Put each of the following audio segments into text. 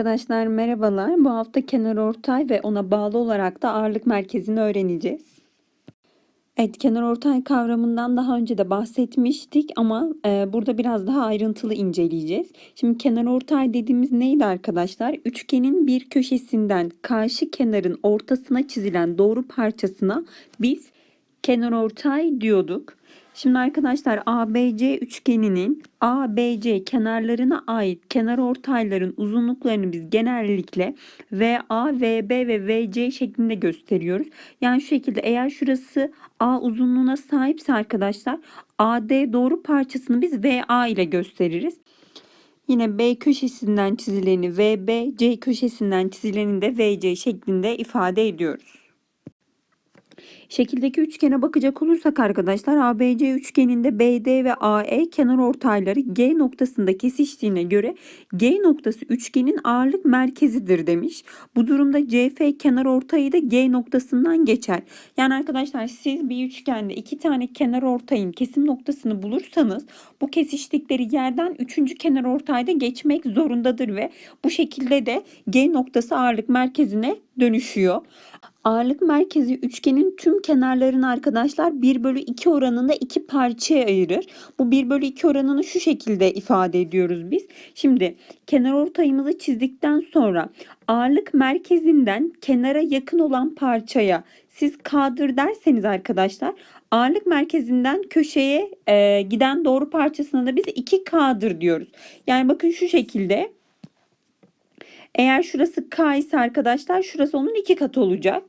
Arkadaşlar merhabalar. Bu hafta kenar ortay ve ona bağlı olarak da ağırlık merkezini öğreneceğiz. Evet kenar ortay kavramından daha önce de bahsetmiştik ama e, burada biraz daha ayrıntılı inceleyeceğiz. Şimdi kenar ortay dediğimiz neydi arkadaşlar? Üçgenin bir köşesinden karşı kenarın ortasına çizilen doğru parçasına biz kenar ortay diyorduk. Şimdi arkadaşlar ABC üçgeninin ABC kenarlarına ait kenar ortayların uzunluklarını biz genellikle VA, VB ve VC şeklinde gösteriyoruz. Yani şu şekilde eğer şurası A uzunluğuna sahipse arkadaşlar AD doğru parçasını biz VA ile gösteririz. Yine B köşesinden çizileni VB, C köşesinden çizileni de VC şeklinde ifade ediyoruz. Şekildeki üçgene bakacak olursak arkadaşlar ABC üçgeninde BD ve AE kenar ortayları G noktasında kesiştiğine göre G noktası üçgenin ağırlık merkezidir demiş. Bu durumda CF kenar ortayı da G noktasından geçer. Yani arkadaşlar siz bir üçgende iki tane kenar ortayın kesim noktasını bulursanız bu kesiştikleri yerden üçüncü kenar ortayda geçmek zorundadır ve bu şekilde de G noktası ağırlık merkezine dönüşüyor. Ağırlık merkezi üçgenin tüm kenarlarını arkadaşlar 1 bölü 2 oranında iki parçaya ayırır. Bu 1 bölü 2 oranını şu şekilde ifade ediyoruz biz. Şimdi kenar ortayımızı çizdikten sonra ağırlık merkezinden kenara yakın olan parçaya siz K'dır derseniz arkadaşlar ağırlık merkezinden köşeye e, giden doğru parçasına da biz 2K'dır diyoruz. Yani bakın şu şekilde eğer şurası K ise arkadaşlar şurası onun iki katı olacak.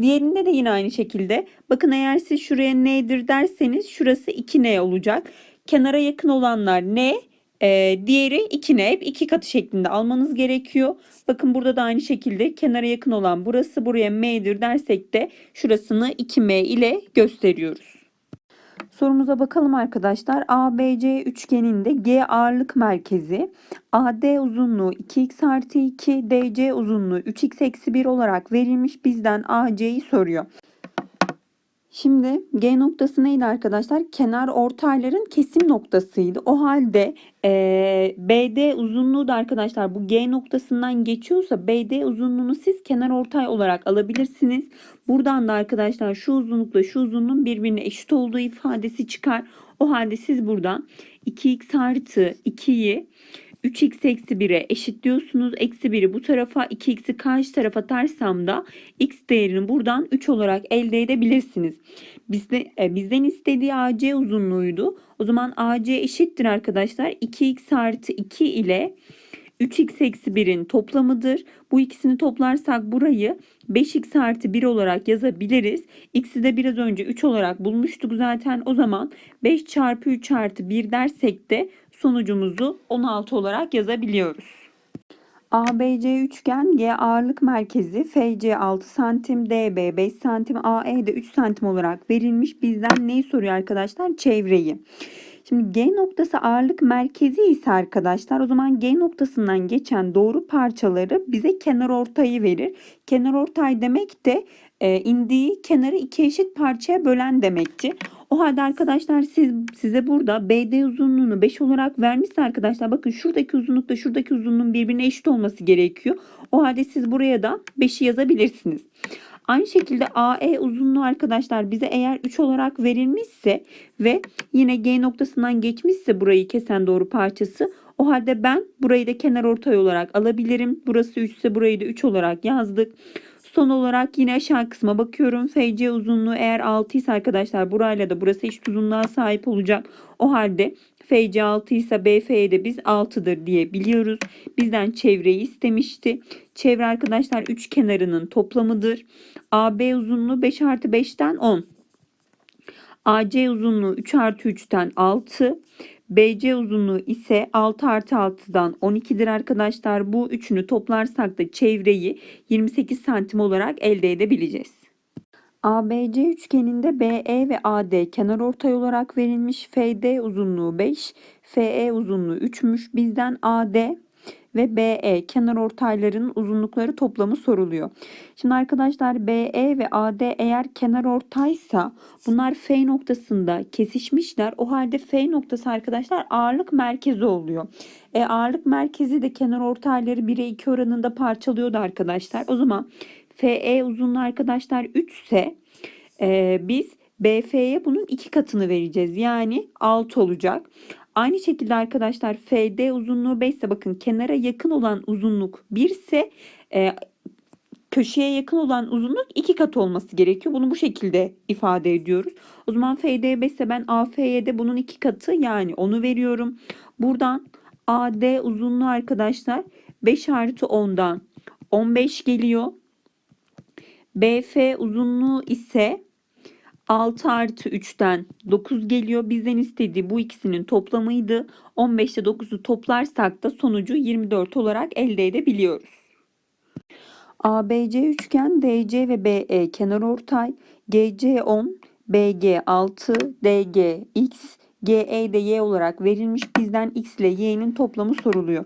Diğerinde de yine aynı şekilde. Bakın eğer siz şuraya N'dir derseniz şurası 2N olacak. Kenara yakın olanlar N, e, diğeri 2N. Hep iki katı şeklinde almanız gerekiyor. Bakın burada da aynı şekilde kenara yakın olan burası buraya M'dir dersek de şurasını 2M ile gösteriyoruz. Sorumuza bakalım arkadaşlar. ABC üçgeninde G ağırlık merkezi, AD uzunluğu 2x artı 2, DC uzunluğu 3x eksi 1 olarak verilmiş bizden AC'yi soruyor. Şimdi G noktası neydi arkadaşlar? Kenar ortayların kesim noktasıydı. O halde e, BD uzunluğu da arkadaşlar bu G noktasından geçiyorsa BD uzunluğunu siz kenar ortay olarak alabilirsiniz. Buradan da arkadaşlar şu uzunlukla şu uzunluğun birbirine eşit olduğu ifadesi çıkar. O halde siz buradan 2x artı 2'yi 3x eksi 1'e eşitliyorsunuz. Eksi 1'i bu tarafa 2x'i karşı tarafa atarsam da x değerini buradan 3 olarak elde edebilirsiniz. Bizde, e, bizden istediği AC uzunluğuydu. O zaman AC eşittir arkadaşlar. 2x artı 2 ile 3x eksi 1'in toplamıdır. Bu ikisini toplarsak burayı 5x artı 1 olarak yazabiliriz. X'i de biraz önce 3 olarak bulmuştuk zaten. O zaman 5 çarpı 3 artı 1 dersek de sonucumuzu 16 olarak yazabiliyoruz. ABC üçgen G ağırlık merkezi FC 6 cm, DB 5 cm, AE de 3 cm olarak verilmiş. Bizden neyi soruyor arkadaşlar? Çevreyi. Şimdi G noktası ağırlık merkezi ise arkadaşlar o zaman G noktasından geçen doğru parçaları bize kenar ortayı verir. Kenar ortay demek de e, indiği kenarı iki eşit parçaya bölen demekti. O halde arkadaşlar siz size burada BD uzunluğunu 5 olarak vermişse arkadaşlar bakın şuradaki uzunlukla şuradaki uzunluğun birbirine eşit olması gerekiyor. O halde siz buraya da 5'i yazabilirsiniz. Aynı şekilde AE uzunluğu arkadaşlar bize eğer 3 olarak verilmişse ve yine G noktasından geçmişse burayı kesen doğru parçası o halde ben burayı da kenar ortay olarak alabilirim. Burası 3 ise burayı da 3 olarak yazdık. Son olarak yine aşağı kısma bakıyorum. FC uzunluğu eğer 6 ise arkadaşlar burayla da burası eşit uzunluğa sahip olacak. O halde FC 6 ise BF'ye de biz 6'dır diye biliyoruz. Bizden çevreyi istemişti. Çevre arkadaşlar 3 kenarının toplamıdır. AB uzunluğu 5 artı 5'ten 10. AC uzunluğu 3 artı 3'ten 6. BC uzunluğu ise 6 artı 6'dan 12'dir arkadaşlar. Bu üçünü toplarsak da çevreyi 28 santim olarak elde edebileceğiz. ABC üçgeninde BE ve AD kenar ortay olarak verilmiş. FD uzunluğu 5, FE uzunluğu 3'müş. Bizden AD ve BE kenar ortaylarının uzunlukları toplamı soruluyor. Şimdi arkadaşlar BE ve AD eğer kenar ortaysa bunlar F noktasında kesişmişler. O halde F noktası arkadaşlar ağırlık merkezi oluyor. E, ağırlık merkezi de kenar ortayları 1'e 2 oranında parçalıyordu arkadaşlar. O zaman FE uzunluğu arkadaşlar 3 ise e, biz BF'ye bunun iki katını vereceğiz. Yani 6 olacak. Aynı şekilde arkadaşlar FD uzunluğu 5 ise bakın kenara yakın olan uzunluk 1 ise e, köşeye yakın olan uzunluk 2 kat olması gerekiyor. Bunu bu şekilde ifade ediyoruz. O zaman FD 5 ise ben AF'ye de bunun 2 katı yani onu veriyorum. Buradan AD uzunluğu arkadaşlar 5 artı 10'dan 15 geliyor. BF uzunluğu ise 6 artı 3'ten 9 geliyor. Bizden istediği bu ikisinin toplamıydı. 15 ile 9'u toplarsak da sonucu 24 olarak elde edebiliyoruz. ABC üçgen DC ve BE kenar ortay, GC 10, BG 6, DG X, GE de Y olarak verilmiş. Bizden X ile Y'nin toplamı soruluyor.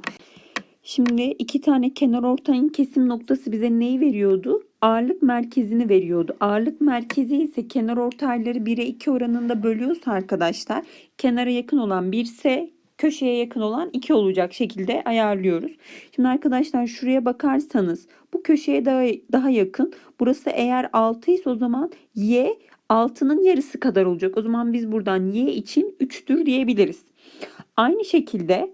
Şimdi iki tane kenar ortayın kesim noktası bize neyi veriyordu? Ağırlık merkezini veriyordu. Ağırlık merkezi ise kenar ortayları 1'e 2 oranında bölüyorsa arkadaşlar kenara yakın olan 1 ise köşeye yakın olan 2 olacak şekilde ayarlıyoruz. Şimdi arkadaşlar şuraya bakarsanız bu köşeye daha, daha yakın. Burası eğer 6 ise o zaman y 6'nın yarısı kadar olacak. O zaman biz buradan y için 3'tür diyebiliriz. Aynı şekilde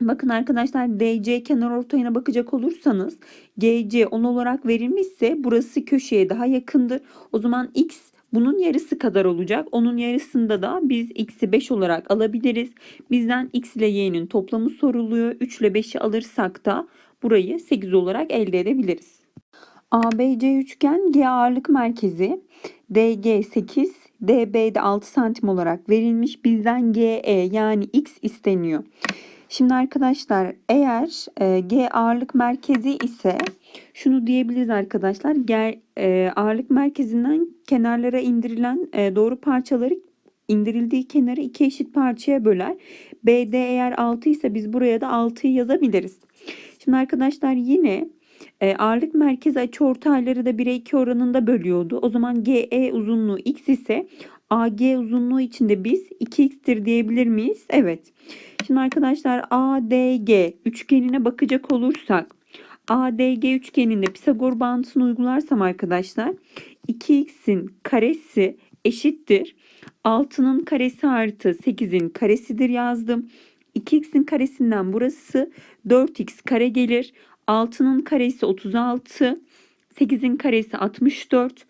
Bakın arkadaşlar DC kenar ortayına bakacak olursanız GC 10 olarak verilmişse burası köşeye daha yakındır. O zaman X bunun yarısı kadar olacak. Onun yarısında da biz X'i 5 olarak alabiliriz. Bizden X ile Y'nin toplamı soruluyor. 3 ile 5'i alırsak da burayı 8 olarak elde edebiliriz. ABC üçgen G ağırlık merkezi DG 8 DB'de 6 santim olarak verilmiş. Bizden GE yani X isteniyor. Şimdi arkadaşlar eğer e, G ağırlık merkezi ise şunu diyebiliriz arkadaşlar. G, e, ağırlık merkezinden kenarlara indirilen e, doğru parçaları indirildiği kenarı iki eşit parçaya böler. BD eğer 6 ise biz buraya da 6'yı yazabiliriz. Şimdi arkadaşlar yine e, ağırlık merkezi açıortayları da 1'e 2 oranında bölüyordu. O zaman GE uzunluğu x ise AG uzunluğu için de biz 2x'tir diyebilir miyiz? Evet. Şimdi arkadaşlar ADG üçgenine bakacak olursak ADG üçgeninde Pisagor bağıntısını uygularsam arkadaşlar 2x'in karesi eşittir. 6'nın karesi artı 8'in karesidir yazdım. 2x'in karesinden burası 4x kare gelir. 6'nın karesi 36. 8'in karesi 64.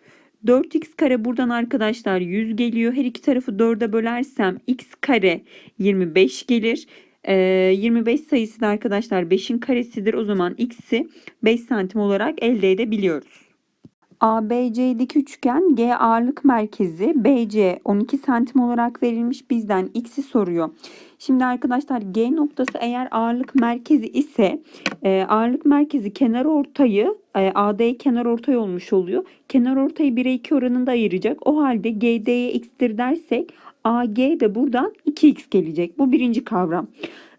4x kare buradan arkadaşlar 100 geliyor. Her iki tarafı 4'e bölersem x kare 25 gelir. Ee, 25 sayısı da arkadaşlar 5'in karesidir. O zaman x'i 5 santim olarak elde edebiliyoruz. ABC'deki üçgen G ağırlık merkezi BC 12 santim olarak verilmiş bizden x'i soruyor. Şimdi arkadaşlar G noktası eğer ağırlık merkezi ise e, ağırlık merkezi kenar ortayı e, AD kenar ortay olmuş oluyor. Kenar ortayı 1'e 2 oranında ayıracak. O halde GD'ye x'tir dersek AG de buradan 2x gelecek. Bu birinci kavram.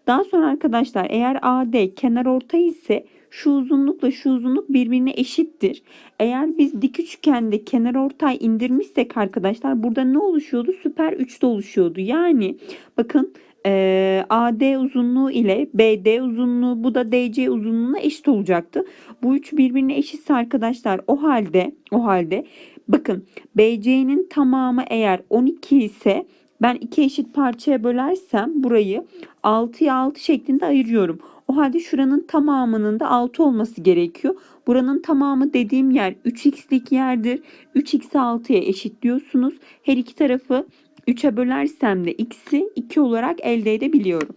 Daha sonra arkadaşlar eğer AD kenar ortay ise şu uzunlukla şu uzunluk birbirine eşittir. Eğer biz dik üçgende kenar ortay indirmişsek arkadaşlar burada ne oluşuyordu? Süper üçte oluşuyordu. Yani bakın e, AD uzunluğu ile BD uzunluğu bu da DC uzunluğuna eşit olacaktı. Bu üç birbirine eşitse arkadaşlar o halde o halde bakın BC'nin tamamı eğer 12 ise ben iki eşit parçaya bölersem burayı 6'ya 6 şeklinde ayırıyorum. O halde şuranın tamamının da 6 olması gerekiyor. Buranın tamamı dediğim yer 3x'lik yerdir. 3x'i 6'ya eşitliyorsunuz. Her iki tarafı 3'e bölersem de x'i 2 olarak elde edebiliyorum.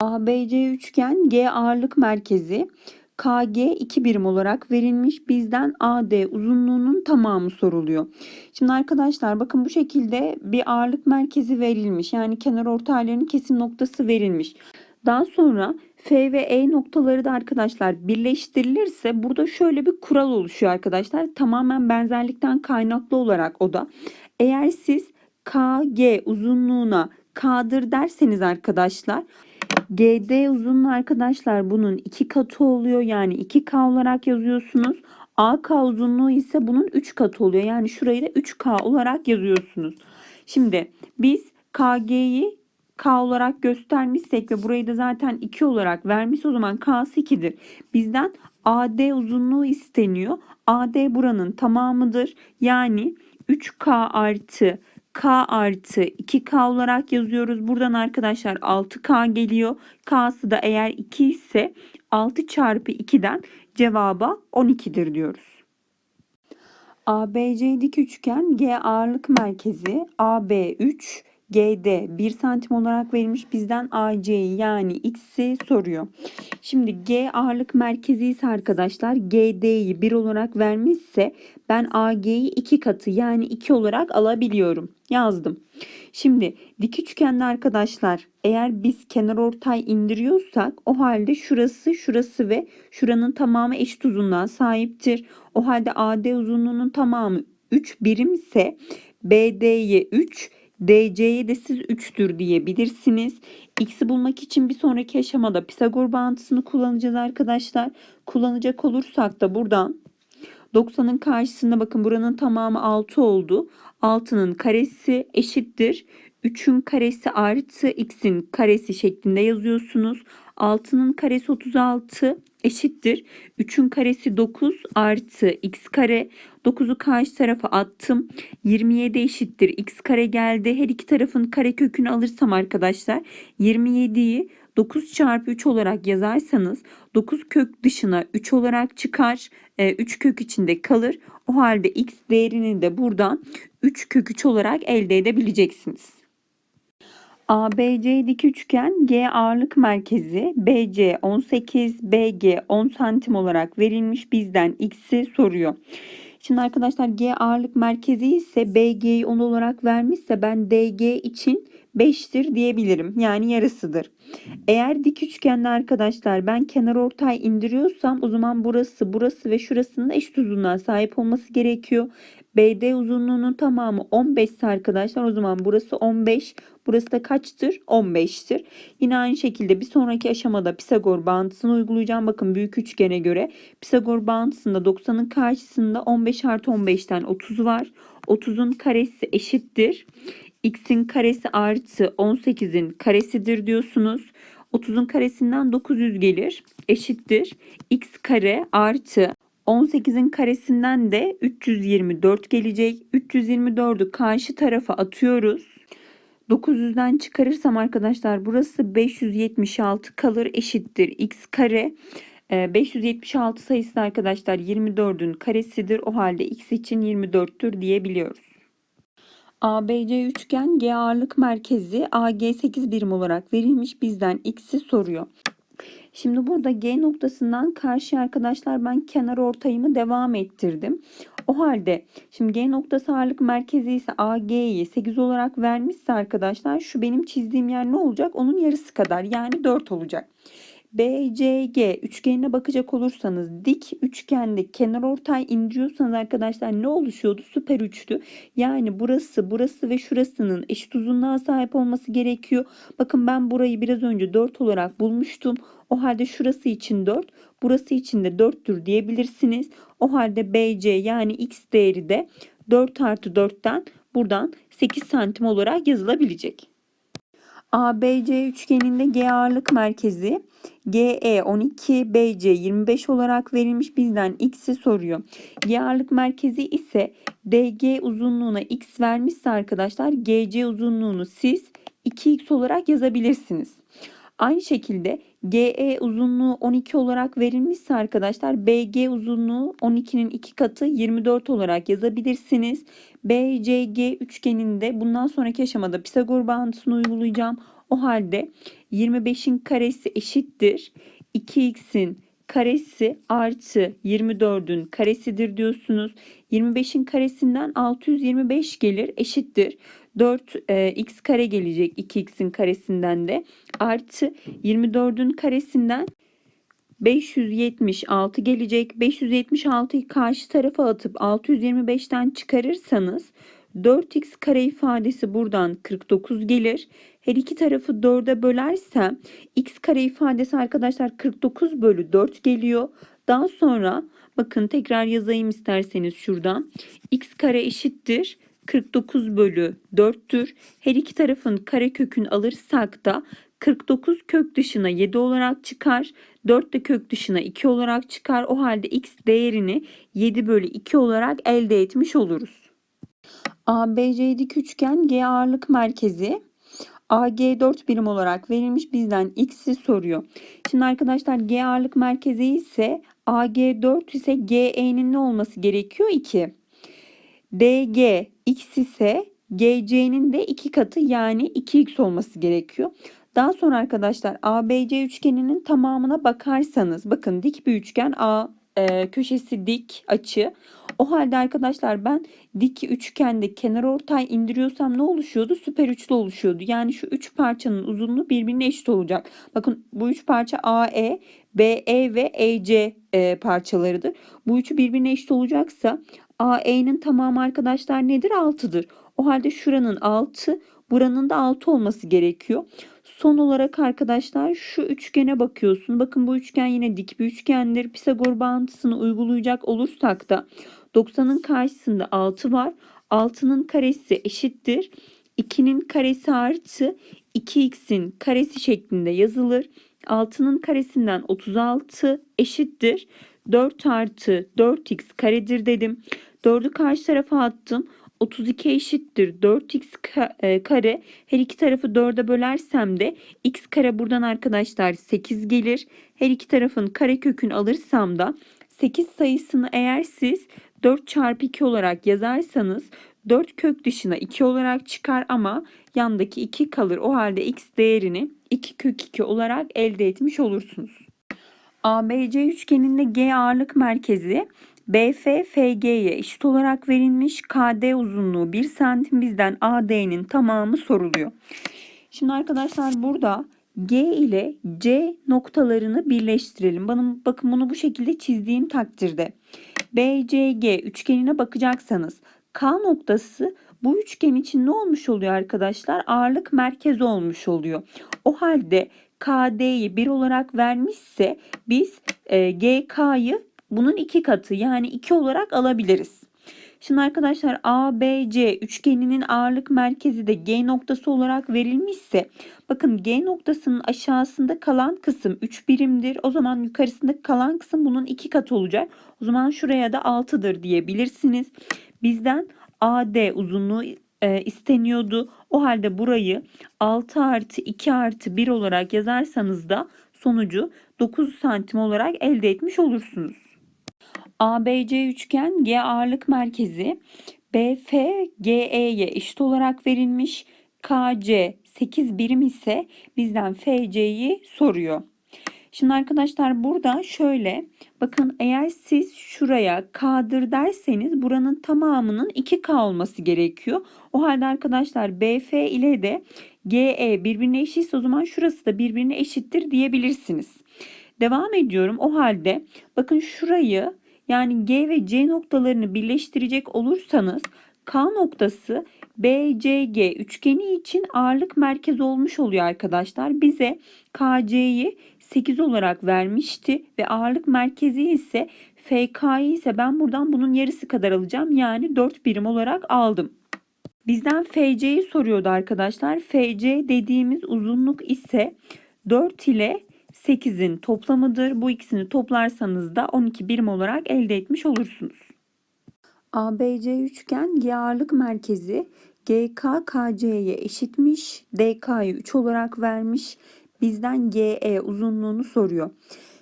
ABC üçgen G ağırlık merkezi KG 2 birim olarak verilmiş. Bizden AD uzunluğunun tamamı soruluyor. Şimdi arkadaşlar bakın bu şekilde bir ağırlık merkezi verilmiş. Yani kenar ortaylarının kesim noktası verilmiş. Daha sonra F ve E noktaları da arkadaşlar birleştirilirse burada şöyle bir kural oluşuyor arkadaşlar. Tamamen benzerlikten kaynaklı olarak o da. Eğer siz KG uzunluğuna K'dır derseniz arkadaşlar GD uzunluğu arkadaşlar bunun iki katı oluyor. Yani 2K olarak yazıyorsunuz. AK uzunluğu ise bunun 3 katı oluyor. Yani şurayı da 3K olarak yazıyorsunuz. Şimdi biz KG'yi K olarak göstermişsek ve burayı da zaten 2 olarak vermiş o zaman K'sı 2'dir. Bizden AD uzunluğu isteniyor. AD buranın tamamıdır. Yani 3K artı K artı 2K olarak yazıyoruz. Buradan arkadaşlar 6K geliyor. K'sı da eğer 2 ise 6 çarpı 2'den cevaba 12'dir diyoruz. ABC dik üçgen G ağırlık merkezi AB 3 GD 1 santim olarak verilmiş bizden AC'yi yani X'i soruyor. Şimdi G ağırlık merkezi ise arkadaşlar GD'yi 1 olarak vermişse ben AG'yi 2 katı yani 2 olarak alabiliyorum. Yazdım. Şimdi dik üçgende arkadaşlar eğer biz kenar ortay indiriyorsak o halde şurası şurası ve şuranın tamamı eşit uzunluğa sahiptir. O halde AD uzunluğunun tamamı 3 birim ise BD'ye 3 DC'ye de siz 3'tür diyebilirsiniz. X'i bulmak için bir sonraki aşamada Pisagor bağıntısını kullanacağız arkadaşlar. Kullanacak olursak da buradan 90'ın karşısında bakın buranın tamamı 6 oldu. 6'nın karesi eşittir. 3'ün karesi artı x'in karesi şeklinde yazıyorsunuz. 6'nın karesi 36 eşittir. 3'ün karesi 9 artı x kare. 9'u karşı tarafa attım. 27 eşittir. x kare geldi. Her iki tarafın kare kökünü alırsam arkadaşlar 27'yi 9 çarpı 3 olarak yazarsanız 9 kök dışına 3 olarak çıkar. 3 kök içinde kalır. O halde x değerini de buradan 3 kök 3 olarak elde edebileceksiniz. ABC dik üçgen G ağırlık merkezi BC 18 BG 10 santim olarak verilmiş bizden x'i soruyor. Şimdi arkadaşlar G ağırlık merkezi ise BG'yi 10 olarak vermişse ben DG için 5'tir diyebilirim. Yani yarısıdır. Eğer dik üçgende arkadaşlar ben kenar ortay indiriyorsam o zaman burası, burası ve şurasının eşit uzunluğa sahip olması gerekiyor. BD uzunluğunun tamamı 15 ise arkadaşlar o zaman burası 15. Burası da kaçtır? 15'tir. Yine aynı şekilde bir sonraki aşamada Pisagor bağıntısını uygulayacağım. Bakın büyük üçgene göre Pisagor bağıntısında 90'ın karşısında 15 artı 15'ten 30 var. 30'un karesi eşittir. X'in karesi artı 18'in karesidir diyorsunuz. 30'un karesinden 900 gelir. Eşittir. X kare artı 18'in karesinden de 324 gelecek. 324'ü karşı tarafa atıyoruz. 900'den çıkarırsam arkadaşlar burası 576 kalır eşittir x kare. 576 sayısı arkadaşlar 24'ün karesidir. O halde x için 24'tür diyebiliyoruz. ABC üçgen G ağırlık merkezi AG 8 birim olarak verilmiş bizden x'i soruyor. Şimdi burada G noktasından karşı arkadaşlar ben kenar ortayımı devam ettirdim. O halde şimdi G noktası ağırlık merkezi ise AG'yi 8 olarak vermişse arkadaşlar şu benim çizdiğim yer ne olacak? Onun yarısı kadar yani 4 olacak. BCG üçgenine bakacak olursanız dik üçgende kenar ortay indiriyorsanız arkadaşlar ne oluşuyordu? Süper üçtü. Yani burası, burası ve şurasının eşit uzunluğa sahip olması gerekiyor. Bakın ben burayı biraz önce 4 olarak bulmuştum. O halde şurası için 4, burası için de 4'tür diyebilirsiniz. O halde BC yani x değeri de 4 artı 4'ten buradan 8 santim olarak yazılabilecek. ABC üçgeninde G ağırlık merkezi GE 12, BC 25 olarak verilmiş bizden x'i soruyor. G ağırlık merkezi ise DG uzunluğuna x vermişse arkadaşlar GC uzunluğunu siz 2x olarak yazabilirsiniz. Aynı şekilde GE uzunluğu 12 olarak verilmişse arkadaşlar BG uzunluğu 12'nin 2 katı 24 olarak yazabilirsiniz. BCG üçgeninde bundan sonraki aşamada Pisagor bağıntısını uygulayacağım. O halde 25'in karesi eşittir. 2x'in karesi artı 24'ün karesidir diyorsunuz. 25'in karesinden 625 gelir eşittir. 4 e, x kare gelecek 2x'in karesinden de artı 24'ün karesinden 576 gelecek. 576'yı karşı tarafa atıp 625'ten çıkarırsanız 4x kare ifadesi buradan 49 gelir. Her iki tarafı 4'e bölersem x kare ifadesi arkadaşlar 49 bölü 4 geliyor. Daha sonra bakın tekrar yazayım isterseniz şuradan. x kare eşittir 49 bölü 4'tür. Her iki tarafın kare kökünü alırsak da 49 kök dışına 7 olarak çıkar. 4 de kök dışına 2 olarak çıkar. O halde x değerini 7 bölü 2 olarak elde etmiş oluruz. ABC üçgen G ağırlık merkezi AG 4 birim olarak verilmiş bizden x'i soruyor. Şimdi arkadaşlar G ağırlık merkezi ise AG 4 ise GE'nin ne olması gerekiyor? 2. DG x ise GC'nin de 2 katı yani 2x olması gerekiyor. Daha sonra arkadaşlar ABC üçgeninin tamamına bakarsanız bakın dik bir üçgen A e, köşesi dik açı. O halde arkadaşlar ben dik üçgende kenar ortay indiriyorsam ne oluşuyordu? Süper üçlü oluşuyordu. Yani şu üç parçanın uzunluğu birbirine eşit olacak. Bakın bu üç parça AE, BE ve EC e, parçalarıdır. Bu üçü birbirine eşit olacaksa AE'nin tamamı arkadaşlar nedir? 6'dır. O halde şuranın 6, buranın da 6 olması gerekiyor. Son olarak arkadaşlar şu üçgene bakıyorsun. Bakın bu üçgen yine dik bir üçgendir. Pisagor bağıntısını uygulayacak olursak da 90'ın karşısında 6 var. 6'nın karesi eşittir. 2'nin karesi artı 2x'in karesi şeklinde yazılır. 6'nın karesinden 36 eşittir. 4 artı 4x karedir dedim. 4'ü karşı tarafa attım. 32 eşittir 4x e, kare. Her iki tarafı 4'e bölersem de x kare buradan arkadaşlar 8 gelir. Her iki tarafın kare kökünü alırsam da 8 sayısını eğer siz 4 çarpı 2 olarak yazarsanız 4 kök dışına 2 olarak çıkar ama yandaki 2 kalır. O halde x değerini 2 kök 2 olarak elde etmiş olursunuz. ABC üçgeninde G ağırlık merkezi BF FG'ye eşit olarak verilmiş. KD uzunluğu 1 santim bizden AD'nin tamamı soruluyor. Şimdi arkadaşlar burada G ile C noktalarını birleştirelim. Bana, bakın bunu bu şekilde çizdiğim takdirde BCG üçgenine bakacaksanız K noktası bu üçgen için ne olmuş oluyor arkadaşlar? Ağırlık merkezi olmuş oluyor. O halde KD'yi 1 olarak vermişse biz e, GK'yı bunun iki katı yani 2 olarak alabiliriz. Şimdi arkadaşlar ABC üçgeninin ağırlık merkezi de G noktası olarak verilmişse bakın G noktasının aşağısında kalan kısım 3 birimdir. O zaman yukarısında kalan kısım bunun 2 katı olacak. O zaman şuraya da 6'dır diyebilirsiniz. Bizden AD uzunluğu e, isteniyordu. O halde burayı 6 artı 2 artı 1 olarak yazarsanız da sonucu 9 santim olarak elde etmiş olursunuz. ABC üçgen G ağırlık merkezi BF GE'ye eşit olarak verilmiş. KC 8 birim ise bizden FC'yi soruyor. Şimdi arkadaşlar burada şöyle bakın eğer siz şuraya K'dır derseniz buranın tamamının 2K olması gerekiyor. O halde arkadaşlar BF ile de GE birbirine eşitse o zaman şurası da birbirine eşittir diyebilirsiniz. Devam ediyorum. O halde bakın şurayı yani G ve C noktalarını birleştirecek olursanız K noktası BCG üçgeni için ağırlık merkezi olmuş oluyor arkadaşlar. Bize KC'yi 8 olarak vermişti ve ağırlık merkezi ise FK'yı ise ben buradan bunun yarısı kadar alacağım. Yani 4 birim olarak aldım. Bizden FC'yi soruyordu arkadaşlar. FC dediğimiz uzunluk ise 4 ile 8'in toplamıdır. Bu ikisini toplarsanız da 12 birim olarak elde etmiş olursunuz. ABC üçgen G ağırlık merkezi GK KC'ye eşitmiş. DK'yı 3 olarak vermiş. Bizden GE uzunluğunu soruyor.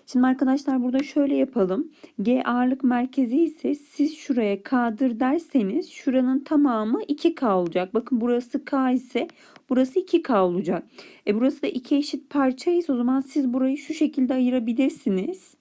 Şimdi arkadaşlar burada şöyle yapalım. G ağırlık merkezi ise siz şuraya K'dır derseniz şuranın tamamı 2K olacak. Bakın burası K ise burası 2K olacak. E burası da iki eşit parça ise o zaman siz burayı şu şekilde ayırabilirsiniz.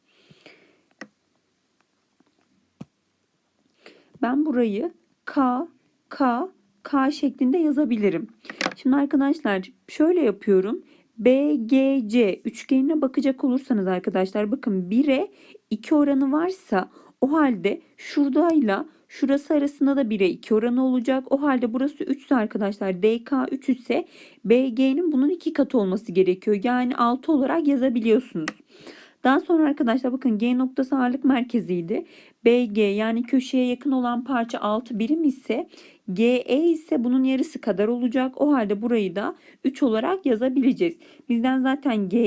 Ben burayı K, K, K şeklinde yazabilirim. Şimdi arkadaşlar şöyle yapıyorum. BGC üçgenine bakacak olursanız arkadaşlar bakın 1'e 2 oranı varsa o halde şuradayla Şurası arasında da 1'e 2 oranı olacak. O halde burası 3 ise arkadaşlar DK 3 ise BG'nin bunun 2 katı olması gerekiyor. Yani 6 olarak yazabiliyorsunuz. Daha sonra arkadaşlar bakın G noktası ağırlık merkeziydi. BG yani köşeye yakın olan parça 6 birim ise GE ise bunun yarısı kadar olacak. O halde burayı da 3 olarak yazabileceğiz. Bizden zaten G,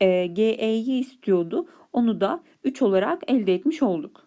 e, GE'yi istiyordu. Onu da 3 olarak elde etmiş olduk.